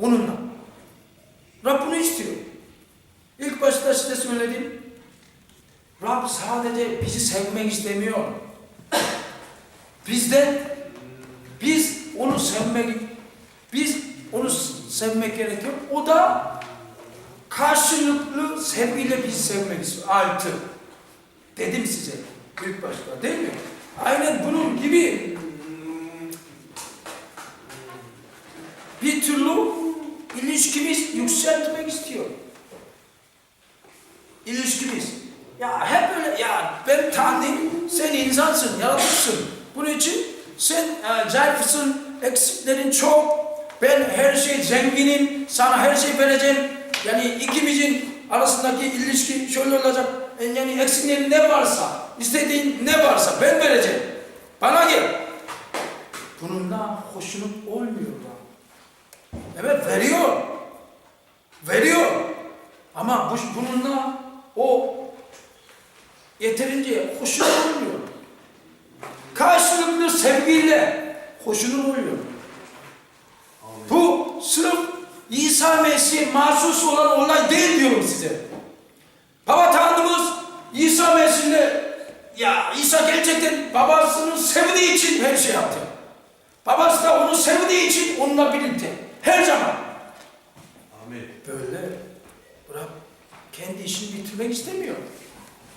Onunla. Rab bunu istiyor. İlk başta size söyledim. Rab sadece bizi sevmek istemiyor. Bizden biz onu sevmek biz onu sevmek gerekiyor. O da karşılıklı sevgiyle bizi sevmek istiyor. Altı. Dedim size ilk başta değil mi? Aynen bunun gibi bir türlü yükseltmek istiyor. İlişkimiz. Ya hep öyle ya ben Tanrıyım, sen insansın, yaratıksın. Bunun için sen e, zayıfsın, eksiklerin çok. Ben her şey zenginim, sana her şey vereceğim. Yani ikimizin arasındaki ilişki şöyle olacak. E, Yani eksiklerin ne varsa, istediğin ne varsa ben vereceğim. Bana gel. Bununla hoşnut olmuyor da. Evet veriyor. Veriyor. Ama bu, bununla o yeterince hoşnut olmuyor. Karşılıklı sevgiyle hoşnut oluyor. Bu sırf İsa Mesih'e mahsus olan olay değil diyorum size. Baba Tanrımız İsa Mesih'le ya İsa gerçekten babasını sevdiği için her şey yaptı. Babası da onu sevdiği için onunla birlikte. Her zaman. Böyle Rab kendi işini bitirmek istemiyor.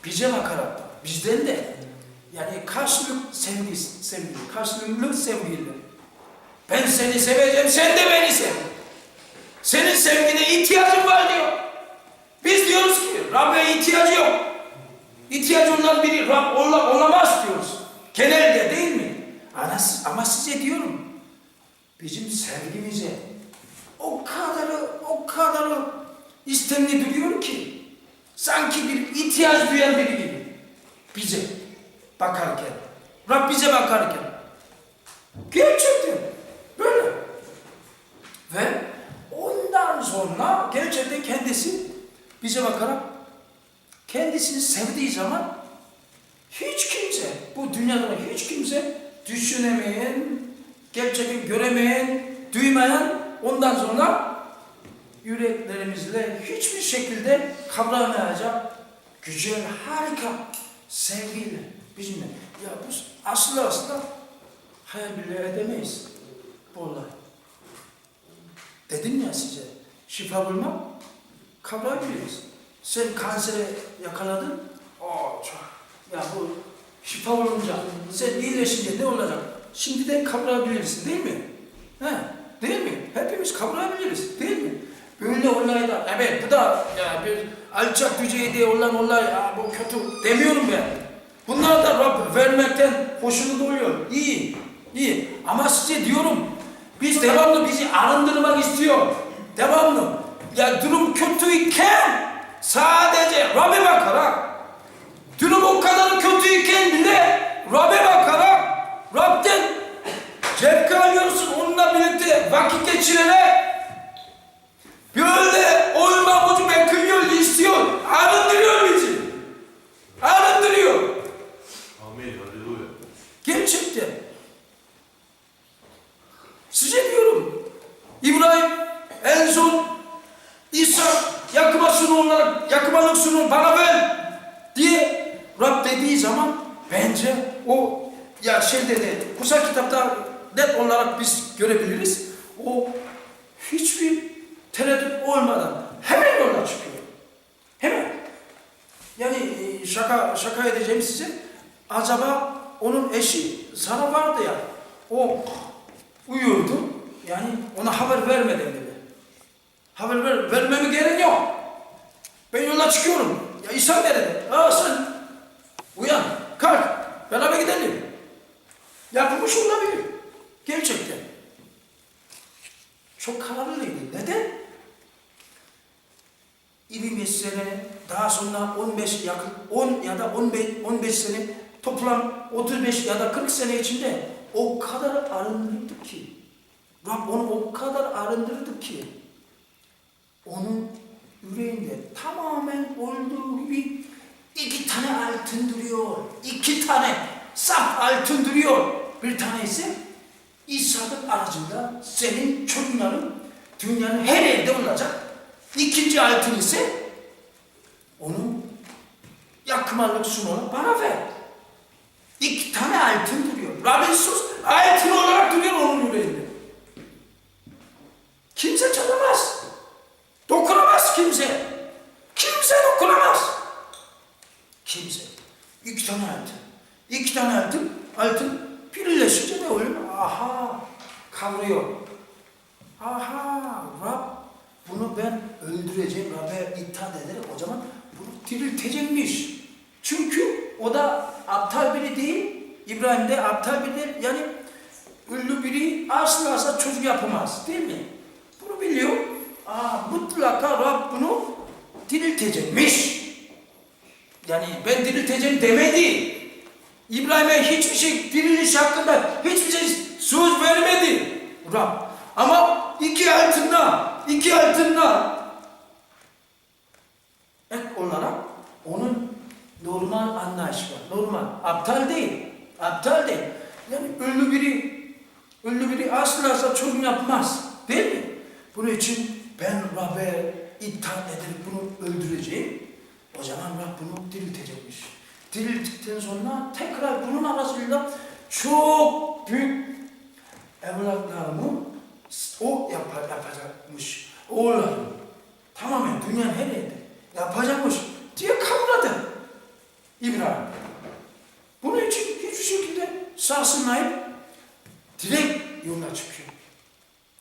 Bize bakarak bizden de. Yani karşılık sevgi, sevgi, karşılıklı sevgiyle. Ben seni seveceğim, sen de beni sev. Senin sevgine ihtiyacın var diyor. Biz diyoruz ki Rab'be ihtiyacı yok. İhtiyacı olan biri Rab ola- olamaz diyoruz. Genelde değil mi? Ama, ama size diyorum. Bizim sevgimize o kadarı, o kadarı istemli duruyor ki sanki bir ihtiyaç duyan biri gibi. Bize bakarken, Rab bize bakarken. Gerçekten böyle. Ve ondan sonra gerçekten kendisi bize bakarak kendisini sevdiği zaman hiç kimse, bu dünyada hiç kimse düşünemeyen, gerçekten göremeyen, duymayan ondan sonra yüreklerimizle hiçbir şekilde kavramayacak güzel, harika sevgiyle bizimle. Ya bu aslında aslında hayal bile edemeyiz bu olay. Dedim ya size, şifa bulmak kavrayabiliriz. Sen kansere yakaladın, aa çok, ya bu şifa olunca, sen iyileşince ne olacak? Şimdiden kavrayabilirsin değil mi? He, değil mi? Hepimiz kavrayabiliriz değil mi? Böyle olayda, evet bu da ya bir alçak düzeyde olan olay, ya bu kötü demiyorum ben. Bunlar da Rab vermekten hoşnut oluyor. İyi, iyi. Ama size diyorum, biz devamlı bizi arındırmak istiyor. Devamlı. Ya durum kötüyken sadece Rab'be bakarak, durum o kadar kötüyken bile Rab'be bakarak, Rab'den zevk alıyorsun onunla birlikte vakit geçirerek böyle olmamızı bekliyor, istiyor, arındırıyor bizi. Arındırıyor. Amin. Halleluja. Gerçekten. Size diyorum. İbrahim en son İsa yakma sunu olarak yakmalık sunu bana ver diye Rab dediği zaman bence o ya şey dedi kutsal kitapta net olarak biz görebiliriz. O hiçbir tereddüt olmadan hemen yola çıkıyor. Hemen. Yani e, şaka şaka edeceğim size. Acaba onun eşi sana vardı ya. O uyurdu. Yani ona haber vermeden dedi. Haber ver, vermeme gerek yok. Ben yola çıkıyorum. Ya İsa nerede? Aa sen uyan, kalk. Beraber gidelim. Yapılmış olabilir. Gerçekten. Çok kararlıydı. Neden? 25 sene daha sonra 15 yakın 10 ya da 15 15 sene toplam 35 ya da 40 sene içinde o kadar arındırdı ki Rab onu o kadar arındırdı ki onun yüreğinde tamamen olduğu gibi iki tane altın duruyor. iki tane saf altın duruyor. Bir tanesi İsa'nın aracında senin çocukların dünyanın her evde olacak. İkinci altın ise onun yakmalık sununu bana ver. İki tane sus altın olarak duruyor onun yüreğinde. Kimse çalamaz. Dokunamaz kimse. Kimse dokunamaz. Kimse. İki tane altın. İki tane altın. Altın birleşince ne oluyor? Aha kavruyor. Aha Rab bunu ben öldüreceğim. Rab'be itaat ederek o zaman bunu diriltecekmiş. Çünkü o da aptal biri değil. İbrahim de aptal biri değil. Yani ünlü biri asla asla çocuk yapamaz. Değil mi? Bunu biliyor. Aa, mutlaka Rab bunu diriltecekmiş. Yani ben dirilteceğim demedi. İbrahim'e hiçbir şey diriliş hakkında hiçbir şey söz vermedi. Rab. Ama iki altınla, iki altınla ek olarak onun normal anlayış var. Normal. Aptal değil. Aptal değil. Yani ünlü biri ünlü biri asla çözüm yapmaz. Değil mi? Bunun için ben Rab'be itaat edip bunu öldüreceğim. O zaman Rab bunu diriltecekmiş. Dirilttikten sonra tekrar bunun arasında çok büyük evlatlarımı o yapar, yapacakmış. Oğullarım tamamen dünyanın her yerinde yapacakmış diye kavradı İbrahim. Bunun için hiçbir şekilde sarsılmayıp yola çıkıyor.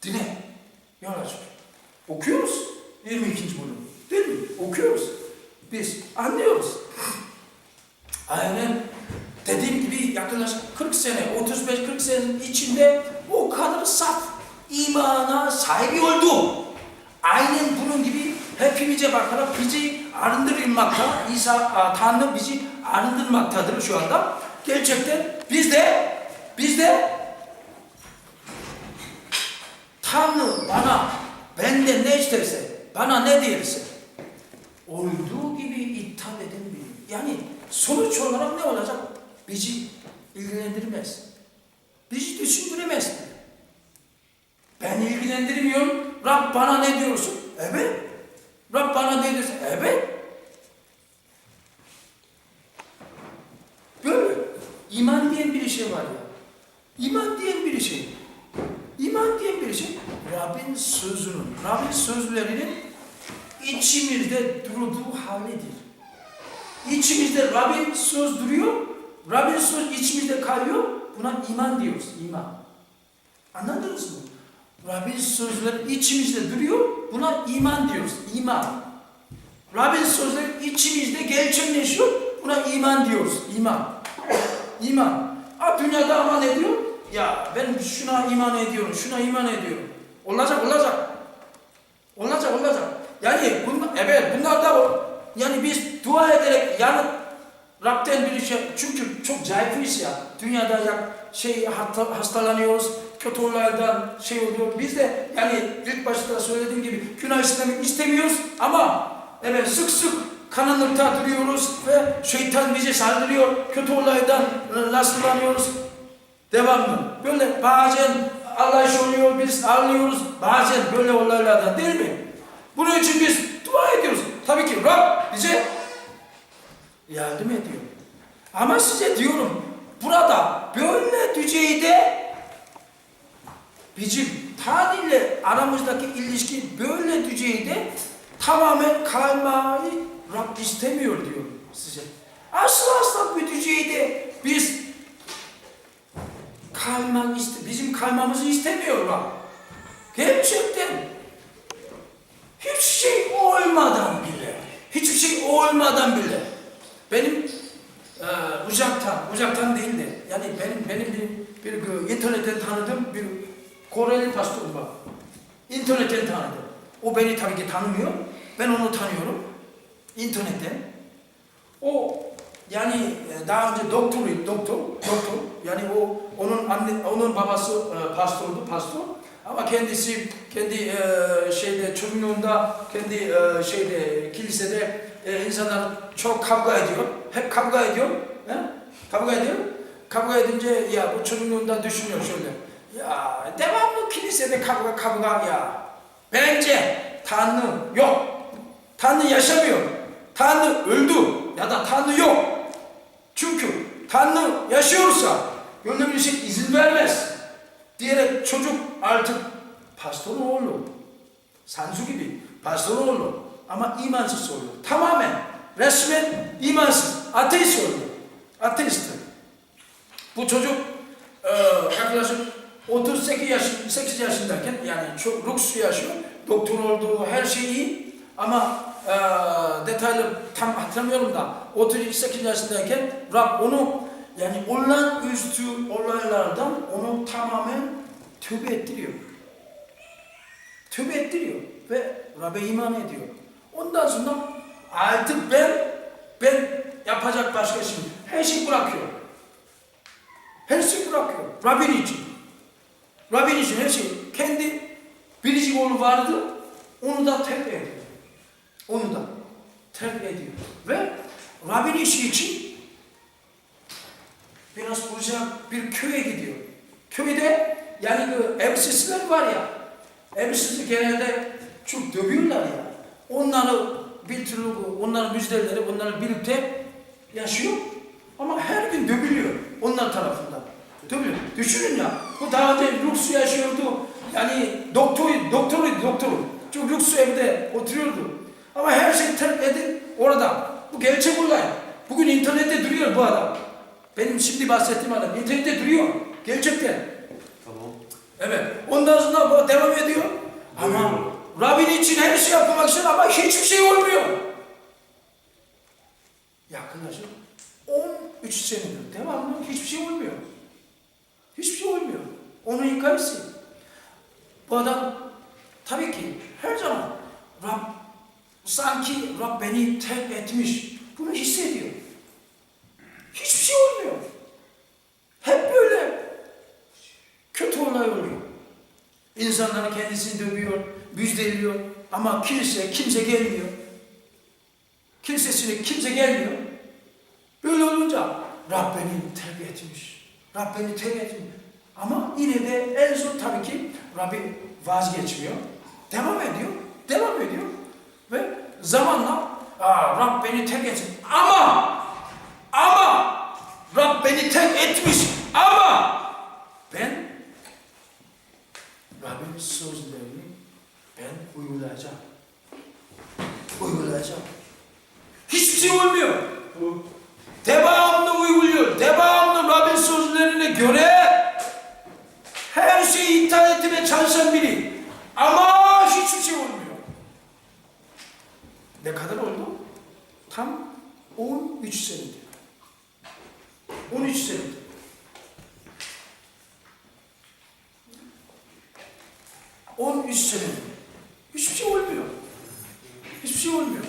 Direkt yola çıkıyor. Okuyoruz 22. bölüm. Değil mi? Okuyoruz. Biz anlıyoruz. Aynen dediğim gibi yaklaşık 40 sene, 35-40 senenin içinde o kadar saf imana sahibi oldu. Aynen bunun gibi hepimize bakarak bizi arındırmakta, İsa, Tanrı bizi arındırmaktadır şu anda. Gerçekten biz de, biz de Tanrı bana, benden ne isterse, bana ne derse, olduğu gibi itaat eden biri. Yani sonuç olarak ne olacak? Bizi ilgilendirmez. Bizi düşündüremez. Ben ilgilendirmiyorum. Rab bana ne diyorsun? Evet. Rab bana ne diyorsun? Evet. Böyle. İman diyen bir şey var ya. İman diyen bir şey. İman diyen bir şey. Rabbin sözünün, Rabbin sözlerinin içimizde durduğu halidir. İçimizde Rabbin söz duruyor, Rabbin söz içimizde kalıyor. Buna iman diyoruz, iman. Anladınız mı? Rabbin sözleri içimizde duruyor, buna iman diyoruz, iman. Rabbin sözleri içimizde gerçekleşiyor, buna iman diyoruz, iman. İman. Ha dünyada ama ne diyor? Ya ben şuna iman ediyorum, şuna iman ediyorum. Olacak, olacak. Olacak, olacak. Yani bunlar, evet bunlar da o. Yani biz dua ederek yani Rab'den bir şey çünkü çok zayıfız ya. Dünyada ya şey hatta hastalanıyoruz, kötü olaylardan şey oluyor. Biz de yani ilk başta söylediğim gibi günah işlemek istemiyoruz ama evet sık sık karanlıkta duruyoruz ve şeytan bize saldırıyor. Kötü olaydan e, rastlanıyoruz. Devamlı. Böyle bazen Allah oluyor, biz ağlıyoruz. Bazen böyle olaylardan değil mi? Bunun için biz dua ediyoruz. Tabii ki Rab bize yardım ediyor. Ama size diyorum burada böyle düzeyde bizim Tanrı ile aramızdaki ilişki böyle düzeyde tamamen kalmayı Rab istemiyor diyor size. Asla asla bir düzeyde biz kalmak iste, bizim kalmamızı istemiyor Rab. Gerçekten hiç şey olmadan bile, hiçbir şey olmadan bile benim e, uzaktan, uzaktan değil de yani benim benim bir, bir internetten tanıdığım bir Koreli pastör var. İnternetten tanıdım. O beni tabii ki tanımıyor. Ben onu tanıyorum. İnternetten. Yani e, daha önce doktor, doktor, doktor. Yani o onun anne, onun babası e, pastordu, pastor. Ama kendisi kendi e, şeyde çocukluğunda kendi e, şeyde kilisede e, insanlar çok kavga ediyor. Hep kavga ediyor. He? Kavga ediyor. Kavga edince ya bu çocukluğunda düşünüyor şöyle. Ya devamlı kilisede kavga kavga ya. Bence Tanrı yok. Tanrı yaşamıyor. Tanrı öldü ya da Tanrı yok. Çünkü Tanrı yaşıyorsa bir şey izin vermez. Diyerek çocuk artık pastorun oğlu. Sansu gibi pastorun oğlu. Ama imansız oluyor. Tamamen resmen imansız. Ateist oluyor. Ateist. Bu çocuk e, yaklaşık 38 yaş, 8 yaşındayken yani çok lüks yaşıyor. Doktor olduğu her şey iyi ama e, detaylı tam hatırlamıyorum da 38 yaşındayken Rab onu yani olağanüstü olaylardan onu tamamen tövbe ettiriyor. Tövbe ettiriyor ve Rab'be iman ediyor. Ondan sonra artık ben ben yapacak başka şey her şeyi bırakıyor. Her şeyi bırakıyor. Rabbin için. Rabbin için her şey. Kendi biricik oğlu vardı. Onu da terk ediyor. Onu da terk ediyor. Ve Rabbin işi için biraz uzak bir köye gidiyor. Köyde yani evsizler var ya. Evsizlik genelde çok dövüyorlar ya. Onları bir türlü onların müjdeleri onları birlikte yaşıyor. Ama her gün dövülüyor onlar tarafından. Dövülüyor. Düşünün ya. Bu daha önce lüks yaşıyordu. Yani doktor, doktor, doktor. Çok lüks evde oturuyordu. Ama her şey terk edip orada. Bu gerçek olay. Bugün internette duruyor bu adam. Benim şimdi bahsettiğim adam. internette duruyor. Gerçekten. Tamam. Evet. Ondan sonra bu devam ediyor. Ama. Rabbin için her şey yapmak için ama hiçbir şey olmuyor. Yaklaşık 13 senedir devamlı hiçbir şey olmuyor. Hiçbir şey olmuyor. Onun hikayesi. Bu adam tabii ki her zaman Rab sanki Rab beni terk etmiş. Bunu hissediyor. Hiçbir şey olmuyor. Hep böyle kötü olay oluyor. İnsanlar kendisini dövüyor, müjdeliyor ama kilise kimse gelmiyor. Kilisesine kimse gelmiyor. Böyle olunca Rab beni terk etmiş. Rab beni terk etmiş. Ama yine de en son tabii ki Rabbi vazgeçmiyor. Devam ediyor. Devam ediyor. Zamanla Aa, Rab beni terk etmiş. Ama ama Rab beni terk etmiş. Ama ben Rabbin sözlerini ben uygulayacağım. Uygulayacağım. Hiçbir şey olmuyor. Devamlı uyguluyor. Devamlı Rabbin sözlerine göre her şeyi iptal etmeye çalışan biri. Ama hiçbir şey olmuyor. Ne kadar oldu? Tam 13 senedir. 13 senedir. On üç senedir. Hiçbir şey olmuyor. Hiçbir şey olmuyor.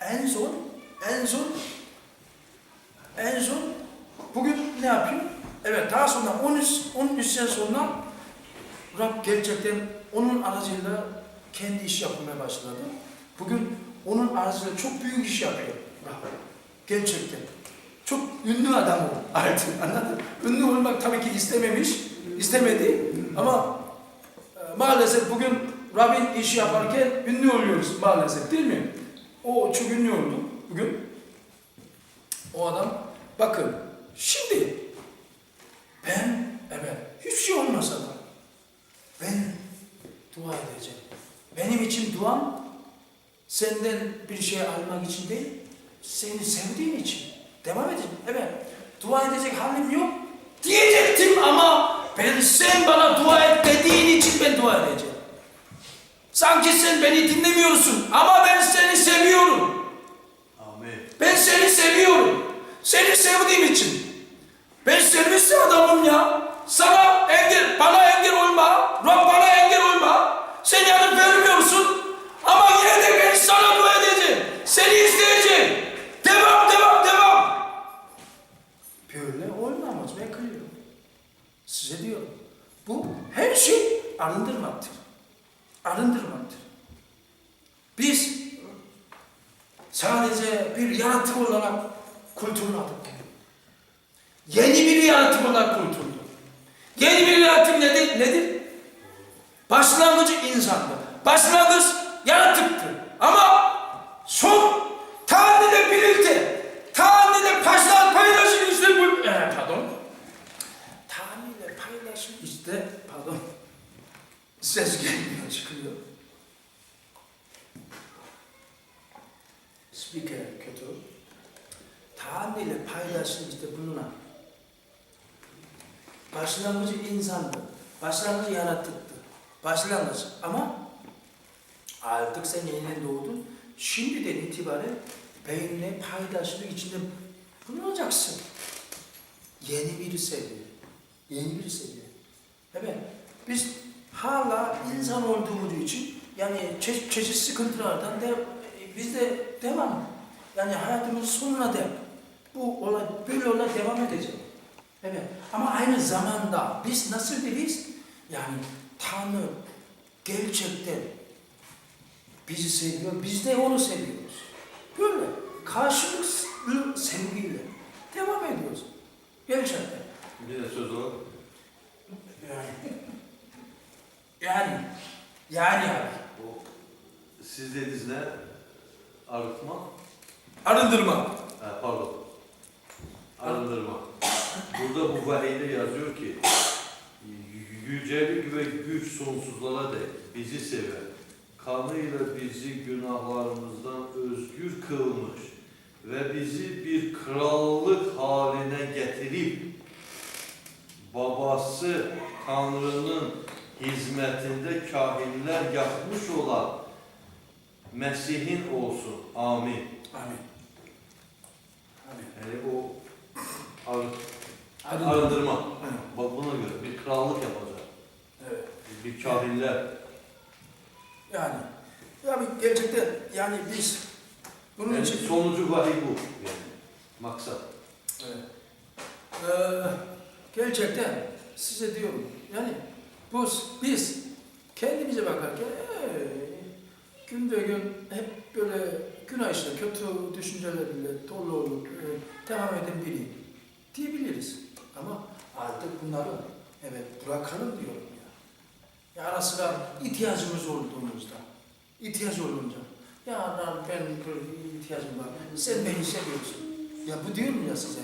En son, en son, en son bugün ne yapıyor? Evet daha sonra 13, 13 sene sonra Rab gerçekten onun aracıyla kendi iş yapmaya başladı. Bugün onun aracıyla çok büyük iş yapıyor Rab. Gerçekten. Çok ünlü adam o artık anladın? Ünlü olmak tabii ki istememiş, istemedi ama e, maalesef bugün Rabbin işi yaparken ünlü oluyoruz maalesef değil mi? O çok ünlü oldu bugün. O adam bakın şimdi ben evet hiçbir şey olmasa da ben dua edeceğim. Benim için duam senden bir şey almak için değil, seni sevdiğim için. Devam edeceğim. Evet. Dua edecek halim yok. Diyecektim ama ben sen bana dua et dediğin için ben dua edeceğim. Sanki sen beni dinlemiyorsun ama ben seni seviyorum. Amin. Ben seni seviyorum. Seni sevdiğim için. Ben servis adamım ya. Sana engel, bana engel olma. Rab bana engel olma. Sen yanıp vermiyorsun. Ama yine de ben sana dua edeceğim. Seni isteyeceğim. Devam, devam, devam. Böyle olmamız bekliyor. Size diyorum. Bu her şey arındırmaktır. Arındırmaktır. Biz sadece bir yaratık olarak kurtulmadık. Yeni bir yaratık olarak kurtulduk. Yeni bir yaratık nedir? Nedir? Başlangıcı insandı. Başlangıç yaratıktı. Ama son Tanrı ile birlikte. Tanrı ile paylaşılan paylaşım işte bu. Ee, pardon. Tanrı ile paylaşım işte pardon. Ses gelmiyor çıkıyor. Speaker kötü. İle paylaşım işte bulunan. Başlangıcı insandı. Başlangıcı yaratıktı. Başlangıç ama artık sen yeniden doğdun. Şimdiden itibaren benimle paydaşlık içinde bulunacaksın. Yeni bir seviye. Yeni bir seviye. Evet. Biz hala insan olduğumuz için yani çe- çeşitli sıkıntılardan de, biz de devam. Yani hayatımız sonuna dek bu olay, böyle olay devam edecek. Evet. Ama aynı zamanda biz nasıl biriz? Yani Tanrı gerçekten bizi seviyor, biz de onu seviyoruz. Böyle karşılıklı sevgiyle devam ediyoruz. Gerçekten. Bir de söz o. Yani. Yani. Yani abi. o siz dediniz ne? Arıtma? Arındırma. Ha, pardon. Arındırma. Burada bu vahiyde yazıyor ki yücelik ve güç sonsuzlara dek bizi sever. Kanıyla bizi günahlarımızdan özgür kılmış ve bizi bir krallık haline getirip babası Tanrı'nın hizmetinde kahinler yapmış olan Mesih'in olsun. Amin. Amin. Amin. Yani o ar- Arındırma. arındırma. Bak buna göre bir krallık yapacak. Evet. Bir kahinler. Yani. Yani gerçekten yani biz bunun Yani için sonucu vahiy bu. Yani. Maksat. Evet. Ee, gerçekten size diyorum yani bu biz kendimize bakarken ee, gün ve gün hep böyle günah işte kötü düşüncelerle dolu olup e, devam eden biri diyebiliriz. Ama artık bunları evet bırakalım diyorum ya. Ya ara sıra ihtiyacımız olduğumuzda, ihtiyaç olunca ya Rab, ben ihtiyacım var, sen beni seviyorsun. Ya bu diyorum ya size,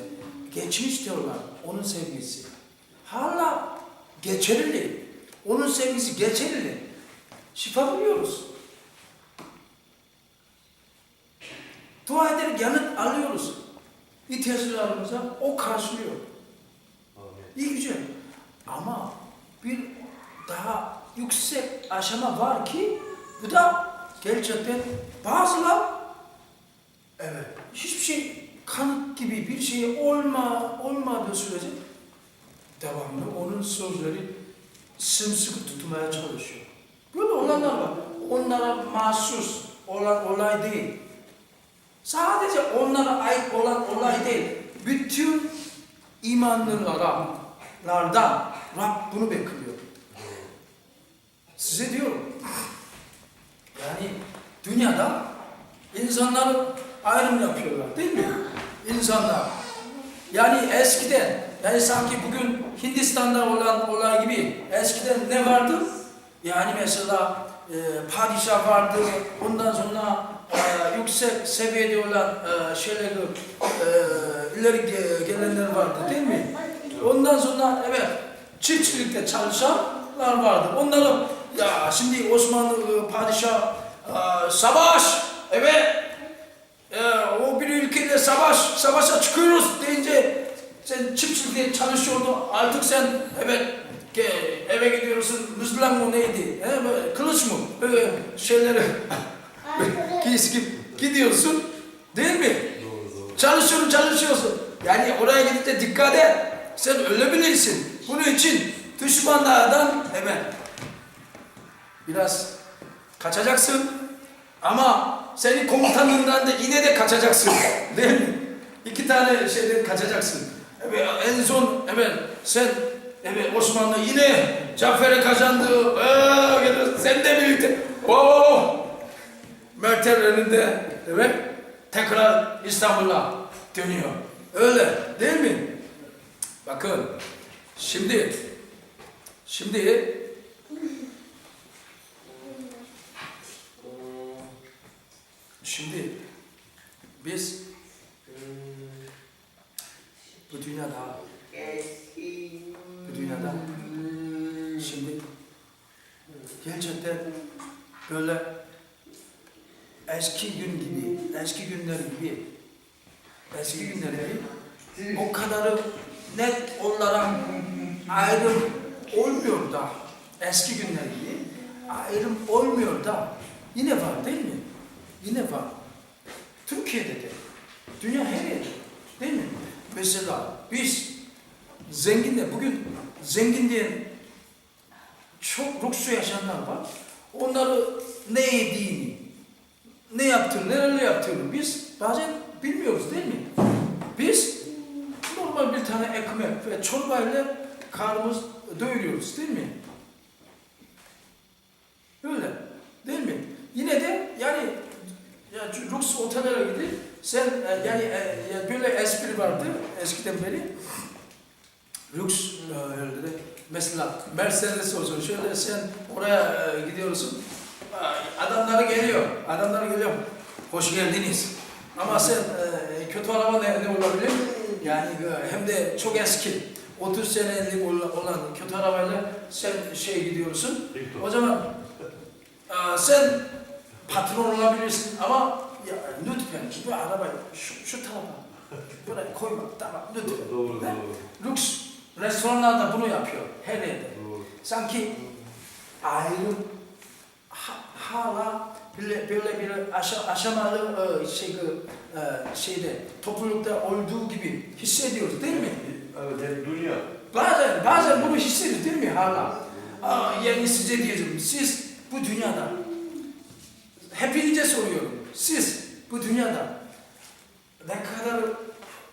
geçmiş diyorlar, onun sevgisi. Hala geçerli, onun sevgisi geçerli. Şifa buluyoruz. Dua ederek yanıt alıyoruz. İhtiyaçlarımıza o karşılıyor. İyi güzel. Ama bir daha yüksek aşama var ki bu da gerçekten bazılar evet hiçbir şey kanıt gibi bir şey olma olmadığı sürece devamlı onun sözleri sımsıkı tutmaya çalışıyor. Böyle olanlar var. Onlara mahsus olan olay değil. Sadece onlara ait olan olay değil. Bütün imanlılardan Rab bunu bekliyor. Size diyorum. Yani dünyada insanlar ayrım yapıyorlar değil mi? İnsanlar. Yani eskiden, yani sanki bugün Hindistan'da olan olay gibi eskiden ne vardı? Yani mesela e, padişah vardı, ondan sonra e, yüksek seviyede olan e, şeyleri e, ileri ge- gelenler vardı değil mi? Ondan sonra evet çiftçilikte çalışanlar vardı. Onları ya şimdi Osmanlı e, padişah e, savaş evet e, o bir ülkeyle savaş savaşa çıkıyoruz deyince sen çiftçilikte çalışıyordun artık sen evet eve gidiyorsun mızlan mı neydi he, böyle kılıç mı böyle şeyleri giysi gidiyorsun değil mi? Doğru. Çalışıyorsun, çalışıyorsun. Yani oraya gidip de dikkat et. Sen ölebilirsin. Bunun için düşmanlardan hemen biraz kaçacaksın. Ama senin komutanından da yine de kaçacaksın. Değil mi? İki tane şeyden kaçacaksın. Evet, en son evet sen evet Osmanlı yine Cafer'e kazandı. Ee, sen de birlikte. Oo! Mertel önünde evet tekrar İstanbul'a dönüyor. Öyle değil mi? Bakın şimdi şimdi Şimdi biz bu dünyada bu dünyada şimdi gerçekten böyle eski gün gibi, eski günler gibi, eski günler gibi o kadarı net onlara ayrım olmuyor da eski günler gibi ayrım olmuyor da yine var değil mi? Yine var. Türkiye'de de, dünya her yerde değil mi? Mesela biz zenginler, bugün zengin diyen çok lüks yaşayanlar var. Onları ne yediğini, ne yaptığını, neler yaptığını biz bazen bilmiyoruz değil mi? Biz normal bir tane ekmek ve çorbayla karnımız doyuruyoruz değil mi? Öyle değil mi? Yine de yani ya lüks otellere gidip sen e, yani e, böyle espri vardı eskiden beri lüks e, mesela Mercedes olsun şöyle sen oraya e, gidiyorsun. Adamları geliyor. Adamları geliyor. Hoş geldiniz. Ama sen e, kötü araba ne, ne olabilir? Yani e, hem de çok eski. 30 senelik olan kötü arabayla sen şey gidiyorsun. O zaman e, sen patron olabilirsin. Ama ya, lütfen bu arabayı şu, şu tarafa buraya koyma. Tamam lütfen. Doğru, doğru, Lüks restoranlarda bunu yapıyor her yerde. Sanki ayrım ha- hala böyle böyle bir aşa, aşamalı e, şey, e, şeyde toplulukta olduğu gibi hissediyoruz değil mi? Evet, yani dünya. Bazen bazen bunu hissediyoruz değil mi hala? Aa, yani size diyeceğim siz bu dünyada hepinize soruyorum. Siz bu dünyada ne kadar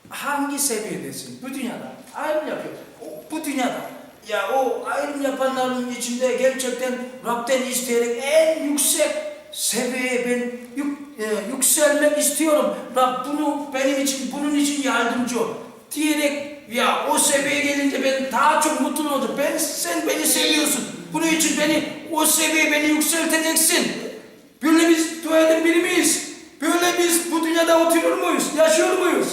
hangi seviyedesin bu dünyada? Ayrım yapıyor. O, bu dünyada ya o ayrım yapanların içinde gerçekten Rab'den isteyerek en yüksek seviyeye ben yük, e, yükselmek istiyorum. Rab bunu benim için bunun için yardımcı ol diyerek ya o seviyeye gelince ben daha çok mutlu olacağım. Ben sen beni seviyorsun. Bunun için beni o seviyeye beni yükselteceksin. Böyle biz dua eden biri miyiz? Böyle biz bu dünyada oturuyor muyuz? Yaşıyor muyuz?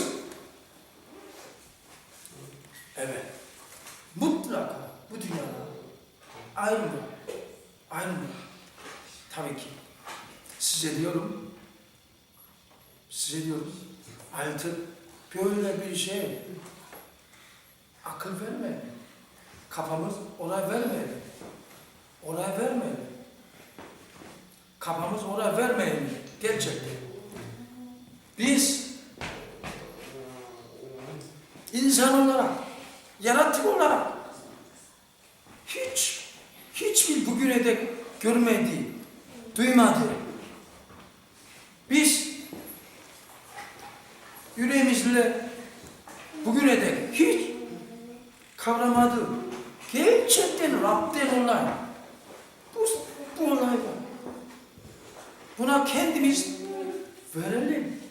Evet. Mutlaka bu dünyada. Ayrım yok. Tabii ki. Size diyorum, size diyorum, artık böyle bir şey akıl vermeyin. Kafamız oraya vermeyin. Oraya vermeyin. Kafamız oraya vermeyin. Gerçekten. Biz insan olarak, yaratık olarak hiç, hiçbir bugüne dek görmediği, duymadığı, biz yüreğimizle bugüne dek hiç kavramadığı, gerçekten Rab'den olay, bu, bu olay var. Buna kendimiz verelim.